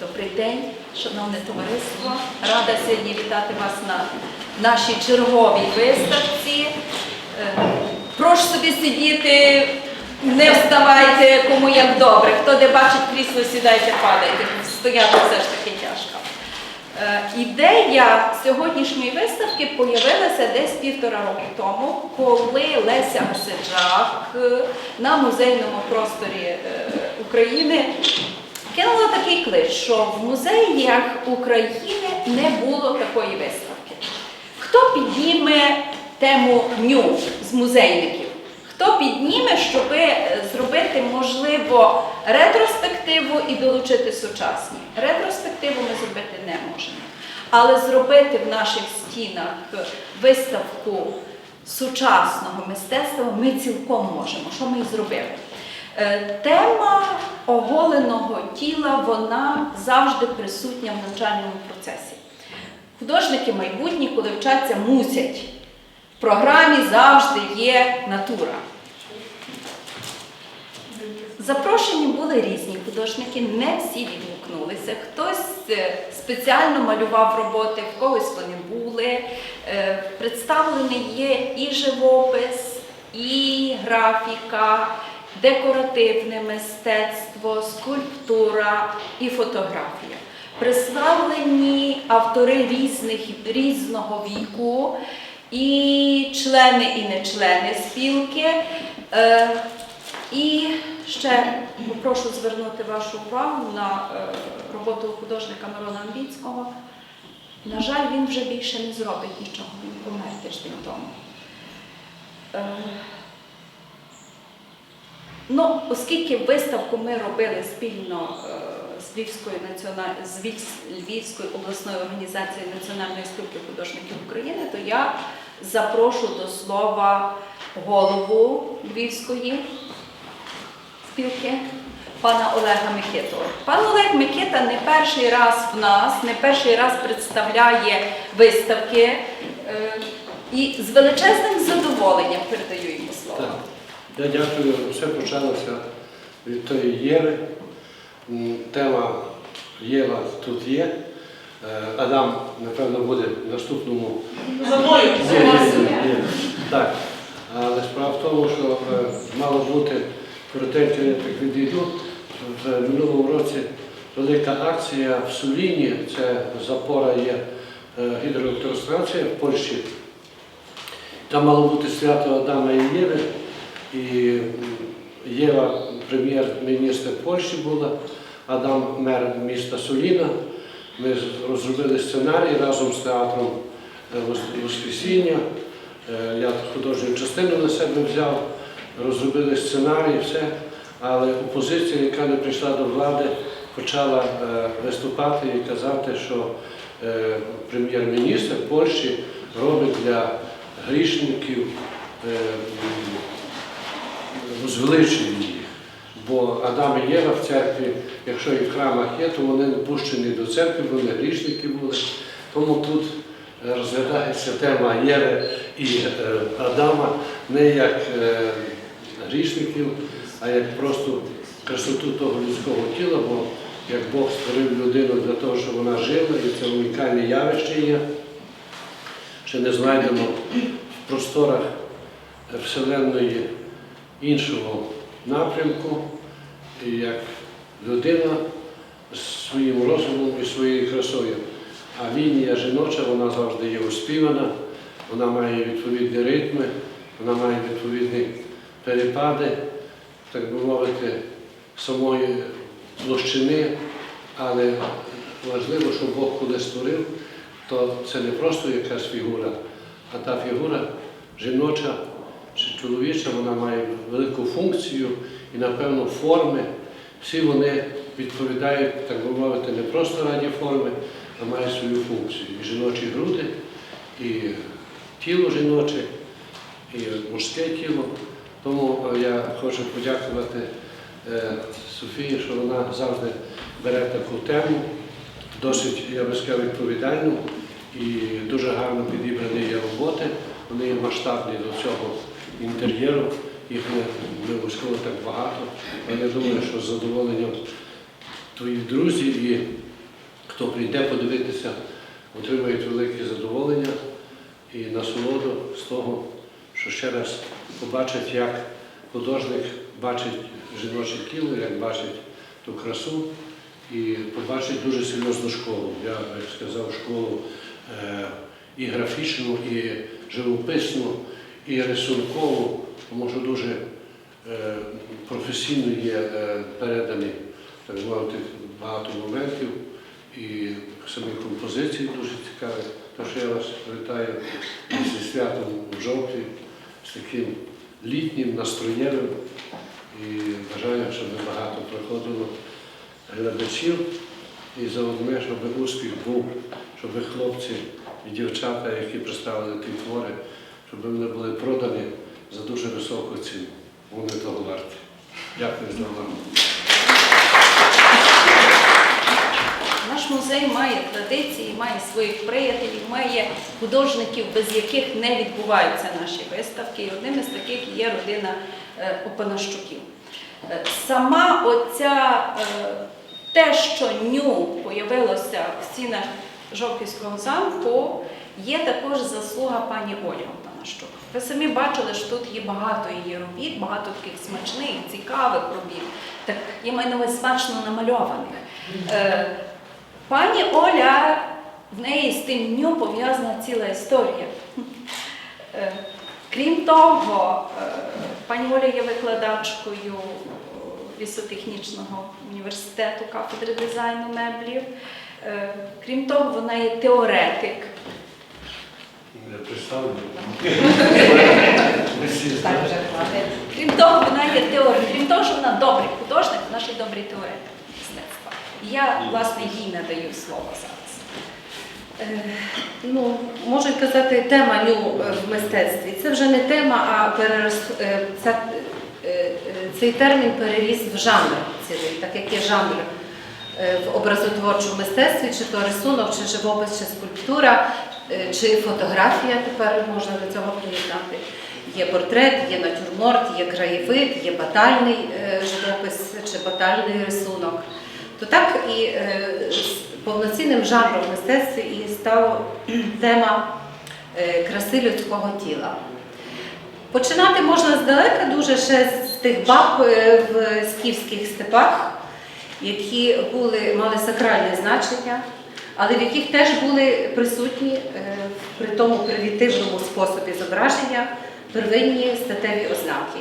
Добрий день, шановне товариство. Рада сьогодні вітати вас на нашій черговій виставці. Е, Прошу собі сидіти, не вставайте, кому як добре. Хто де бачить крісло, сідайте, падайте. Стояти все ж таки тяжко. Е, Ідея сьогоднішньої виставки появилася десь півтора року тому, коли Леся Гасиджак е, на музейному просторі України кинула такий клич, що в музеях України не було такої виставки. Хто підніме тему ню з музейників? Хто підніме, щоб зробити, можливо, ретроспективу і долучити сучасні? Ретроспективу ми зробити не можемо. Але зробити в наших стінах виставку сучасного мистецтва ми цілком можемо. Що ми і зробили? Е, Тема оголеного тіла вона завжди присутня в навчальному процесі. Художники майбутні, коли вчаться, мусять. В програмі завжди є натура. Запрошені були різні художники, не всі відгукнулися. Хтось е, спеціально малював роботи, в когось вони були. Е, Представлений є і живопис, і графіка, декоративне мистецтво, скульптура і фотографія. Представлені автори різних, різного віку, і члени, і не члени спілки. Е, І ще попрошу звернути вашу увагу на е, роботу художника Мирона Амбіцького. На жаль, він вже більше не зробить нічого, він помер тиждень тому. Ну, оскільки виставку ми робили спільно е, з Львівською, національ... з Львів- Львівською обласною організацією Національної спілки художників України, то я запрошу до слова голову Львівської спілки пана Олега Микиту. Пан Олег Микита не перший раз в нас, не перший раз представляє виставки е, і з величезним задоволенням передаю йому слово. Я дякую. Все почалося від тої Єви. Тема Єва тут є. Е, Адам, напевно, буде в наступному. За мною. Ні, ні. Так. Але справа в тому, що е, мало бути коротенько, я так відійду. В минулому році велика акція в Суліні, це запора є е, гідроелектростанція в Польщі. Там мало бути свято Адама і Єви. І Єва, прем'єр-міністр Польщі була, Адам мер міста Соліна. Ми розробили сценарій разом з театром е, Воскресіння. Е, Я художню частину на себе взяв, розробили сценарій, все. Але опозиція, яка не прийшла до влади, почала е, виступати і казати, що прем'єр-міністр Польщі робить для грішників возвеличує їх. Бо Адам і Єва в церкві, якщо і в храмах є, то вони не пущені до церкви, вони грішники були. Тому тут е, розглядається тема Єви і е, Адама не як е, грішників, а як просто красоту того людського тіла, бо як Бог створив людину для того, щоб вона жила, і це унікальне явище є. Ще не знайдемо в просторах Вселенної іншого напрямку, як людина з своїм розумом і своєю красою. А лінія жіноча, вона завжди є оспівана, вона має відповідні ритми, вона має відповідні перепади, так би мовити, самої площини, але важливо, що Бог коли створив, то це не просто якась фігура, а та фігура жіноча чоловіча, вона має велику функцію і, напевно, форми. Всі вони відповідають, так би мовити, не просто раді форми, а мають свою функцію. І жіночі груди, і тіло жіноче, і мужське тіло. Тому е, я хочу подякувати е, Софії, що вона завжди бере таку тему, досить, я би сказав, відповідальну і дуже гарно підібрані є роботи. Вони масштабні до цього інтер'єру, їх не, обов'язково так багато. Але я думаю, що з задоволенням твоїх друзів і хто прийде подивитися, отримають велике задоволення і насолоду з того, що ще раз побачать, як художник бачить жіноче тіло, як бачить ту красу і побачить дуже серйозну школу. Я сказав, школу е, і графічну, і живописну, і рисункову, тому що дуже е, професійно є е, передані так мовити, багато моментів і самі композиції дуже цікаві. Тож я вас вітаю зі святом в жовтні, з таким літнім, настроєвим і бажаю, щоб багато приходило глядачів і заодно, щоб успіх був, щоб хлопці і дівчата, які представили ті твори, щоб вони були продані за дуже високу ціну. Вони того варті. Дякую за увагу. Наш музей має традиції, має своїх приятелів, має художників, без яких не відбуваються наші виставки. І одним із таких є родина е, Опанащуків. Е, Сама оця е, те, що ню появилося в стінах Жовківського замку, є також заслуга пані Олі Опанащук. Ви самі бачили, що тут є багато її робіт, багато таких смачних, цікавих робіт, так я маю на увазі смачно намальованих. Е, Пані Оля, в неї з тим днем пов'язана ціла історія. Е, Крім того, е, пані Оля є викладачкою лісотехнічного університету кафедри дизайну меблів. Е, Крім того, вона є теоретик. Так вже хватить. Крім того, вона є теоретик. Крім того, що вона добрий художник, вона ще й добрий теоретик мистецтва. І Я, власне, їй надаю слово зараз. Е, Ну, можуть казати, тема ню е, в мистецтві. Це вже не тема, а перерос, е, ця, е, е, цей термін переріс в жанр цілий, так як є жанр е, в образотворчому мистецтві, чи то рисунок, чи живопис, чи скульптура, чи фотографія тепер можна до цього приєднати. Є портрет, є натюрморт, є краєвид, є батальний е, живопис чи батальний рисунок. То так і е, повноцінним жанром в мистецтві і стала тема е, краси людського тіла. Починати можна здалека дуже ще з тих баб е, в скіфських степах, які були, мали сакральне значення, але в яких теж були присутні е, при тому примітивному способі зображення первинні статеві ознаки,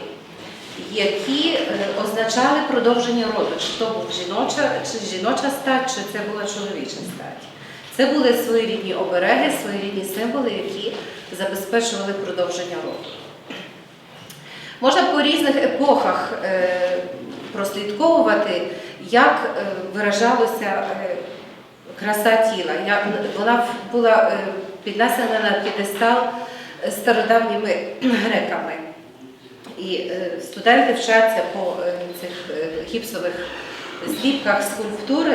які е, означали продовження роду, чи то був жіноча, чи жіноча стать, чи це була чоловіча стать. Це були своєрідні обереги, своєрідні символи, які забезпечували продовження роду. Можна по різних епохах е, прослідковувати, як виражалася е, краса тіла. Як вона була е, піднесена на п'єдестал стародавніми греками. І е, студенти вчаться по е, цих гіпсових зліпках скульптур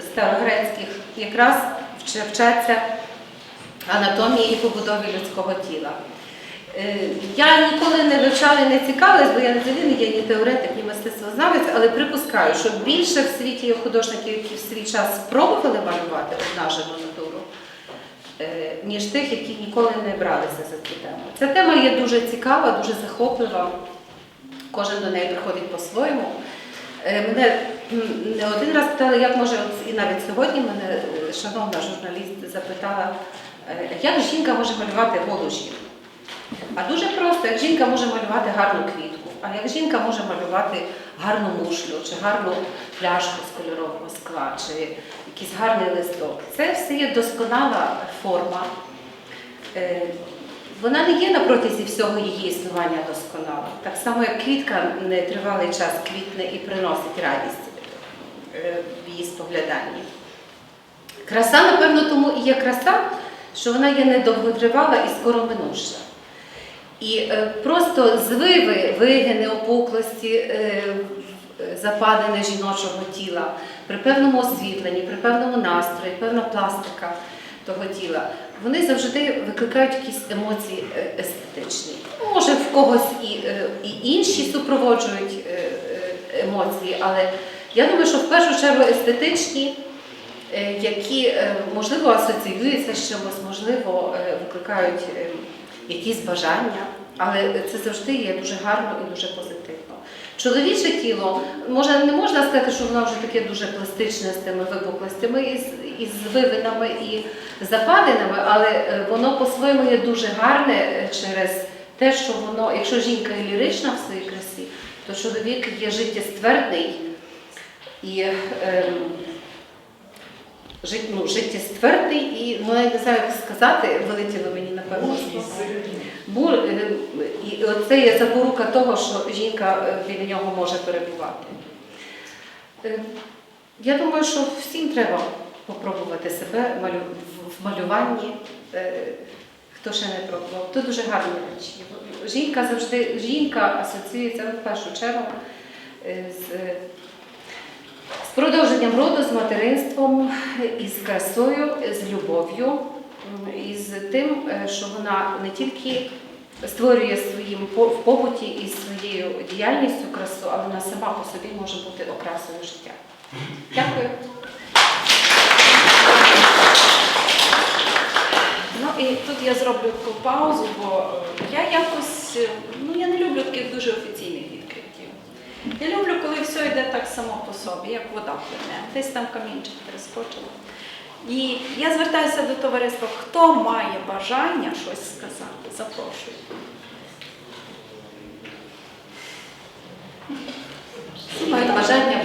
старогрецьких, якраз вчаться анатомії і побудові людського тіла. Е, Я ніколи не вивчала і не цікавилась, бо я взагалі не є ні теоретик, ні мистецтвознавець, але припускаю, що більше в світі є художників, які в свій час спробували малювати обнажену натуру, е, ніж тих, які ніколи не бралися за цю тему. Ця тема є дуже цікава, дуже захоплива. Кожен до неї приходить по-своєму. Е, Мене не один раз питали, як може, і навіть сьогодні мене шановна журналіст запитала, як жінка може малювати голу жінку. А дуже просто, як жінка може малювати гарну квітку, а як жінка може малювати гарну мушлю, чи гарну пляшку з кольорового скла, чи якийсь гарний листок. Це все є досконала форма. Е, Вона не є на протязі всього її існування досконала. Так само, як квітка не тривалий час квітне і приносить радість е, в її спогляданні. Краса, напевно, тому і є краса, що вона є недовготривала і скоро минуща. І е, просто звиви, вигини, опуклості, е, западини жіночого тіла при певному освітленні, при певному настрої, певна пластика того тіла, вони завжди викликають якісь емоції е, естетичні. Може, в когось і, і інші супроводжують емоції, але я думаю, що в першу чергу естетичні які можливо асоціюються з чимось, можливо, викликають якісь бажання, але це завжди є дуже гарно і дуже позитивно. Чоловіче тіло, може, не можна сказати, що воно вже таке дуже пластичне з тими випуклостями із, із вивинами і западинами, але е, воно по-своєму є дуже гарне е, через те, що воно, якщо жінка є лірична в своїй красі, то чоловік є життєствердний і ем, жит, ну, життєствердний і, ну, я не знаю, як сказати, вилетіло мені напевно. слово. Бур, е, і це є запорука того, що жінка е, біля нього може перебувати. Е, Я думаю, що всім треба попробувати себе в- малюванні. Хто ще не пробував, то дуже гарні речі. Жінка завжди, жінка асоціюється в першу чергу з, з продовженням роду, з материнством, із красою, з любов'ю, м, і з тим, е, що вона не тільки створює своїм в побуті і своєю діяльністю красу, але вона сама по собі може бути окрасою життя. Дякую. Ну і тут я зроблю таку паузу, бо е, я якось е, ну я не люблю таких дуже офіційних відкриттів. Я люблю, все йде так само по собі, як вода плине. Десь там камінчик перескочило. І я звертаюся до товариства, хто має бажання щось сказати, запрошую. Мають бажання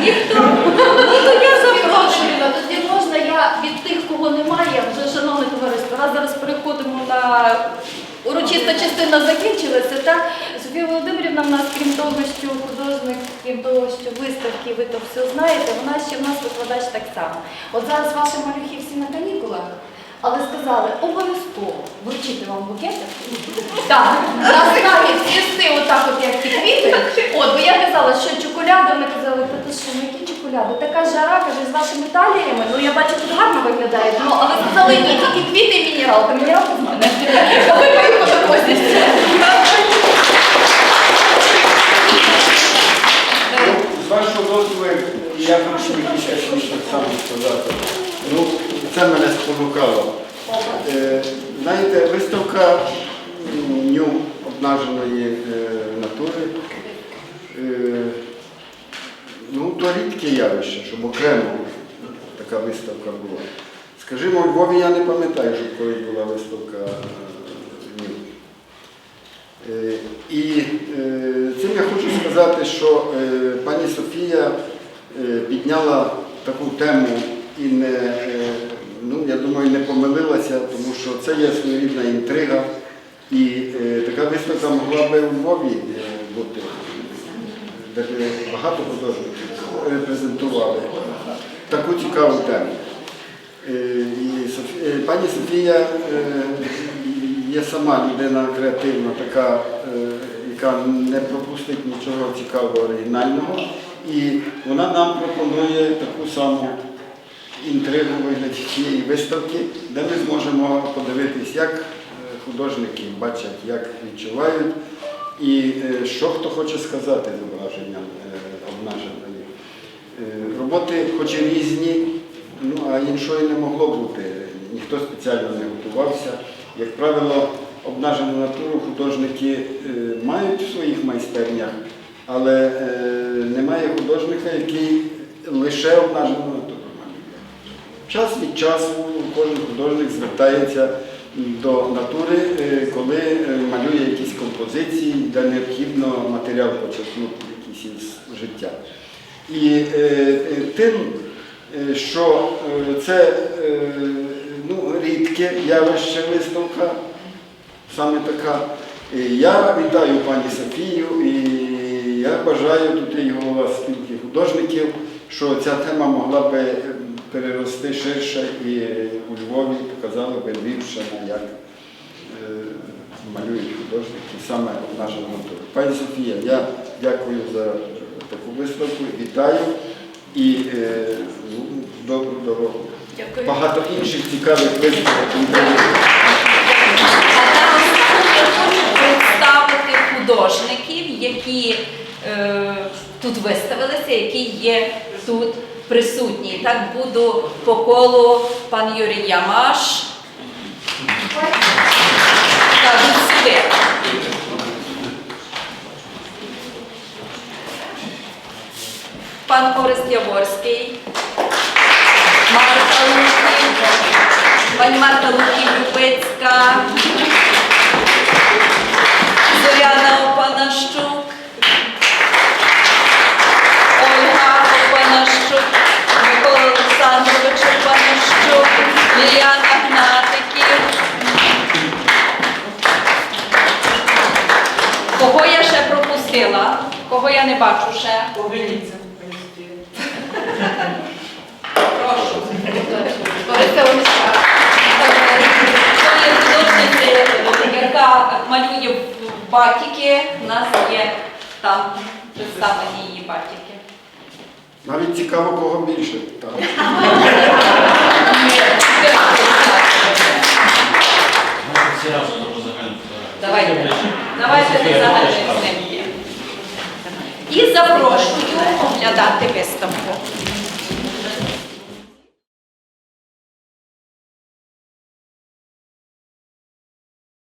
Ніхто? Ну то я запрошую. Тоді можна я від тих, кого немає, вже шановне товариство, раз зараз переходимо на урочиста частина закінчилася. Так Софія Володимирівна в нас, крім того, що художник, крім того, що виставки, ви то все знаєте, вона ще в нас викладач так само. От зараз ваші малюхи всі на канікулах. Але сказали, обов'язково вручити вам букети. Так, нас навіть з'їсти отак, от як ті квіти. От, бо я казала, що чоколяди, вони казали, та ти що, ну які чоколяди? Така жара, каже, з вашими таліями. Ну я бачу, тут гарно виглядає. Ну, але сказали, ні, тільки квіти і мінералка. Мінералка з мене. А ви мою подорожність. Ну, З вашого дозволу, я хочу якісь щось так сказати. Ну, це мене спонукало. Е, Знаєте, виставка ню обнаженої е, натури. е, Ну, то рідке явище, щоб окремо така виставка була. Скажімо, у Львові я не пам'ятаю, щоб колись була виставка е, ню. Е, І е, цим я хочу сказати, що е, пані Софія підняла таку тему і не, е, ну, я думаю, не помилилася, тому що це є своєрідна інтрига. І е, така виставка могла би у Львові е, бути, де б багато художників репрезентували таку цікаву тему. Е, І е, Пані Софія е, є сама людина креативна, така, е, яка не пропустить нічого цікавого оригінального. І вона нам пропонує таку саму інтригу вигляді цієї виставки, де ми зможемо подивитись, як е, художники бачать, як відчувають, і е, що хто хоче сказати зображенням е, обнаженої. Роботи хоч і різні, ну а іншої не могло бути. Ніхто спеціально не готувався. Як правило, обнажену натуру художники мають в своїх майстернях, але е, немає художника, який лише обнажену натуру малює. Час від часу кожен художник звертається до натури, е, коли е, малює якісь композиції, де необхідно матеріал почерпнути якийсь із життя. І тим, що це ну, рідке явище виставка, саме така. Я вітаю пані Софію і я бажаю тут і голова спілки художників, що ця тема могла би е, перерости ширше і у Львові показала би Львівщина, як е, малюють художники саме наша натура. Пані Софія, я дякую за таку виставку, вітаю і е, ну, добру дорогу. Дякую. Багато інших цікавих виставок. Тут виставилися, які є тут присутні. Так буду по колу пан Юрій Ямаш. Пан Орест Яворський. Марта Луків. Пані Марта Луків-Любицька. Бачу ще? Прошу. Лариса Омська. Це художниця, яка малює в батіки. У нас є там представлені її батіки. Навіть цікаво, кого більше. Давайте, давайте до загальної знімки. І запрошую оглядати виставку.